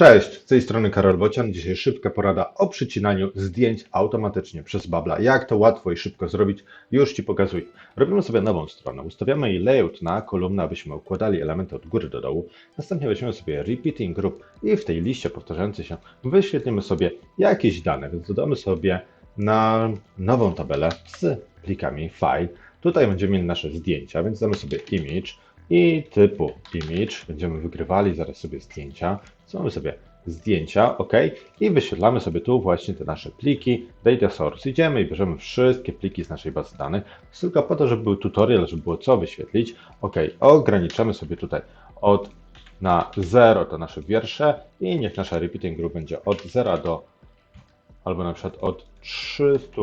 Cześć, z tej strony Karol Bocian. Dzisiaj szybka porada o przycinaniu zdjęć automatycznie przez Babla. Jak to łatwo i szybko zrobić, już Ci pokazuję. Robimy sobie nową stronę, ustawiamy jej layout na kolumnę, abyśmy układali elementy od góry do dołu. Następnie weźmiemy sobie Repeating Group i w tej liście powtarzającej się wyświetlimy sobie jakieś dane, więc dodamy sobie na nową tabelę z plikami file. Tutaj będziemy mieli nasze zdjęcia, więc damy sobie image i typu image. Będziemy wygrywali zaraz sobie zdjęcia. Mamy sobie zdjęcia, ok, i wyświetlamy sobie tu właśnie te nasze pliki, data source. Idziemy i bierzemy wszystkie pliki z naszej bazy danych, tylko po to, żeby był tutorial, żeby było co wyświetlić, ok, ograniczamy sobie tutaj od na 0 to nasze wiersze i niech nasza repeating group będzie od 0 do, albo na przykład od 300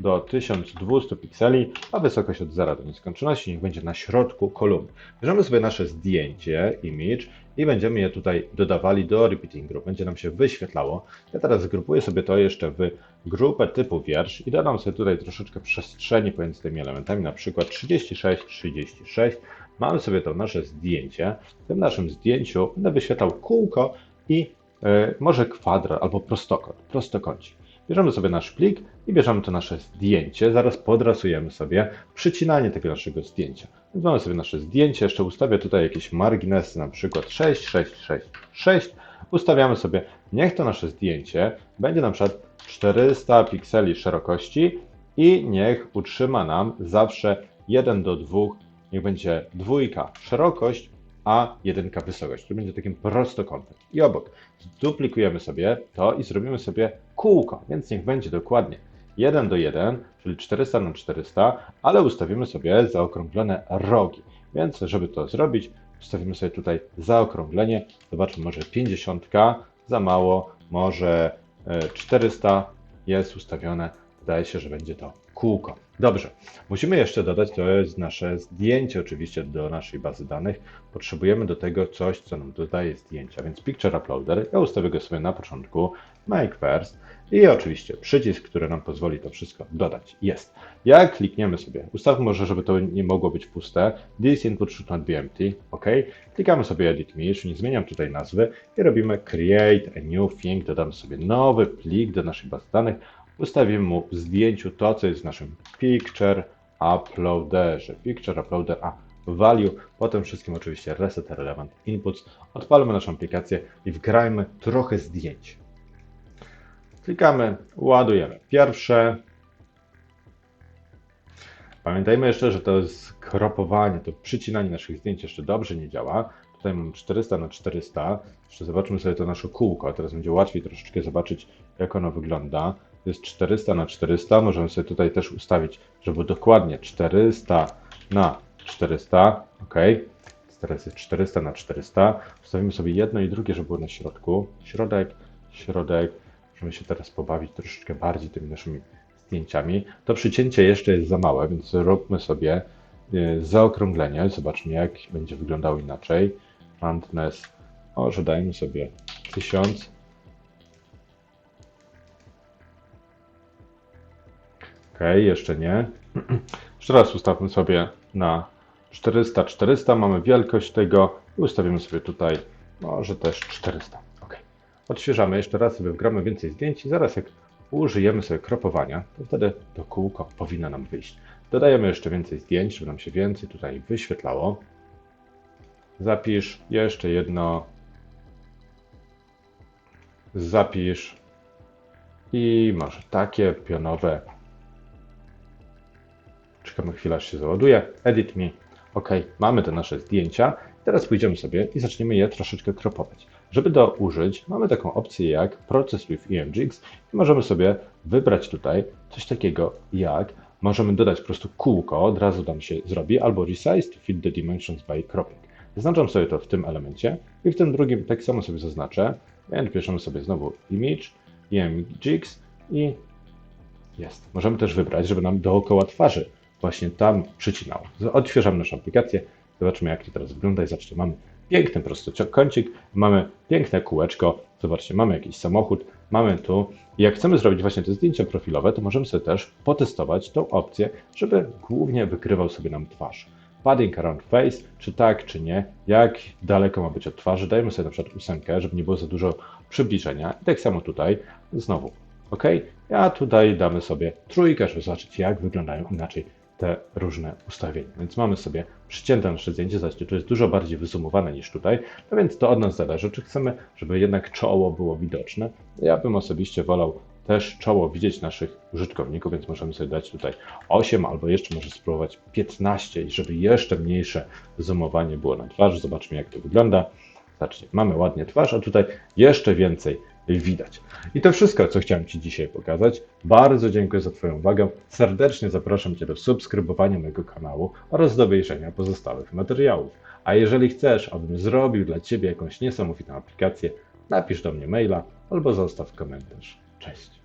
do 1200 pikseli, a wysokość od 0 do nieskończoności niech będzie na środku kolumny. Bierzemy sobie nasze zdjęcie, image i będziemy je tutaj dodawali do repeating group. Będzie nam się wyświetlało. Ja teraz zgrupuję sobie to jeszcze w grupę typu wiersz i dodam sobie tutaj troszeczkę przestrzeni pomiędzy tymi elementami, na przykład 36, 36. Mamy sobie to nasze zdjęcie. W tym naszym zdjęciu będę wyświetlał kółko i yy, może kwadrat albo prostokąt, prostokącik. Bierzemy sobie nasz plik i bierzemy to nasze zdjęcie. Zaraz podrasujemy sobie przycinanie tego naszego zdjęcia. Więc mamy sobie nasze zdjęcie. Jeszcze ustawię tutaj jakieś marginesy, na przykład 6, 6, 6, 6. Ustawiamy sobie, niech to nasze zdjęcie będzie na przykład 400 pikseli szerokości i niech utrzyma nam zawsze 1 do 2, niech będzie dwójka szerokość, a jedynka wysokość, który będzie takim prostokątem. I obok duplikujemy sobie to i zrobimy sobie kółko, więc niech będzie dokładnie 1 do 1, czyli 400 na 400, ale ustawimy sobie zaokrąglone rogi. Więc żeby to zrobić, ustawimy sobie tutaj zaokrąglenie. Zobaczmy, może 50 za mało, może 400 jest ustawione. Wydaje się, że będzie to kółko. Dobrze, musimy jeszcze dodać, to jest nasze zdjęcie oczywiście do naszej bazy danych. Potrzebujemy do tego coś, co nam dodaje zdjęcia, więc Picture Uploader, ja ustawię go sobie na początku, Make First i oczywiście przycisk, który nam pozwoli to wszystko dodać. Jest. Jak klikniemy sobie, ustawmy może, żeby to nie mogło być puste, This input should not be empty, ok. Klikamy sobie Edit Image, nie zmieniam tutaj nazwy i robimy Create a new thing, dodamy sobie nowy plik do naszej bazy danych, ustawimy mu w zdjęciu to, co jest w naszym Picture Uploaderze. Picture Uploader, a value, potem wszystkim oczywiście reset relevant inputs. Odpalmy naszą aplikację i wgrajmy trochę zdjęć. Klikamy, ładujemy pierwsze. Pamiętajmy jeszcze, że to jest kropowanie, to przycinanie naszych zdjęć jeszcze dobrze nie działa. Tutaj mam 400 na 400. Jeszcze zobaczmy sobie to nasze kółko. Teraz będzie łatwiej troszeczkę zobaczyć, jak ono wygląda. Jest 400 na 400. Możemy sobie tutaj też ustawić, żeby dokładnie 400 na 400. OK. Teraz jest 400 na 400. Ustawimy sobie jedno i drugie, żeby było na środku. Środek, środek. Możemy się teraz pobawić troszeczkę bardziej tymi naszymi zdjęciami. To przycięcie jeszcze jest za małe, więc róbmy sobie y, zaokrąglenie. Zobaczmy, jak będzie wyglądało inaczej. Roundness, może dajmy sobie 1000. Ok, jeszcze nie. Jeszcze raz ustawmy sobie na 400, 400. Mamy wielkość tego ustawimy sobie tutaj może też 400. Ok. Odświeżamy jeszcze raz sobie wgramy więcej zdjęć i zaraz jak użyjemy sobie kropowania, to wtedy to kółko powinno nam wyjść. Dodajemy jeszcze więcej zdjęć, żeby nam się więcej tutaj wyświetlało. Zapisz jeszcze jedno. Zapisz. I może takie pionowe. Czekamy chwilę, aż się załaduje. Edit me. OK, mamy te nasze zdjęcia. Teraz pójdziemy sobie i zaczniemy je troszeczkę kropować. Żeby to użyć, mamy taką opcję jak Process with EMGX i możemy sobie wybrać tutaj coś takiego jak możemy dodać po prostu kółko, od razu nam się zrobi, albo Resize to fit the dimensions by cropping. Zaznaczam sobie to w tym elemencie i w tym drugim tak samo sobie zaznaczę. Więc bierzemy sobie znowu Image, EMGX i jest. Możemy też wybrać, żeby nam dookoła twarzy właśnie tam przycinał. Odświeżamy naszą aplikację, zobaczymy jak to teraz wygląda i zobaczcie, mamy piękny prostokącik, mamy piękne kółeczko, zobaczcie, mamy jakiś samochód, mamy tu. I jak chcemy zrobić właśnie te zdjęcia profilowe, to możemy sobie też potestować tą opcję, żeby głównie wykrywał sobie nam twarz. padding around face, czy tak, czy nie, jak daleko ma być od twarzy. Dajemy sobie na przykład ósemkę, żeby nie było za dużo przybliżenia. I tak samo tutaj, znowu, ok? A tutaj damy sobie trójkę, żeby zobaczyć, jak wyglądają inaczej te różne ustawienia. Więc mamy sobie przycięte nasze zdjęcie, zobaczcie, tu jest dużo bardziej wyzumowane niż tutaj, no więc to od nas zależy, czy chcemy, żeby jednak czoło było widoczne. Ja bym osobiście wolał też czoło widzieć naszych użytkowników, więc możemy sobie dać tutaj 8 albo jeszcze może spróbować 15 i żeby jeszcze mniejsze zoomowanie było na twarzy. Zobaczmy jak to wygląda. Zobaczcie, mamy ładnie twarz, a tutaj jeszcze więcej widać. I to wszystko, co chciałem Ci dzisiaj pokazać. Bardzo dziękuję za Twoją uwagę. Serdecznie zapraszam Cię do subskrybowania mojego kanału oraz do obejrzenia pozostałych materiałów. A jeżeli chcesz, abym zrobił dla Ciebie jakąś niesamowitą aplikację, napisz do mnie maila albo zostaw komentarz. Cześć.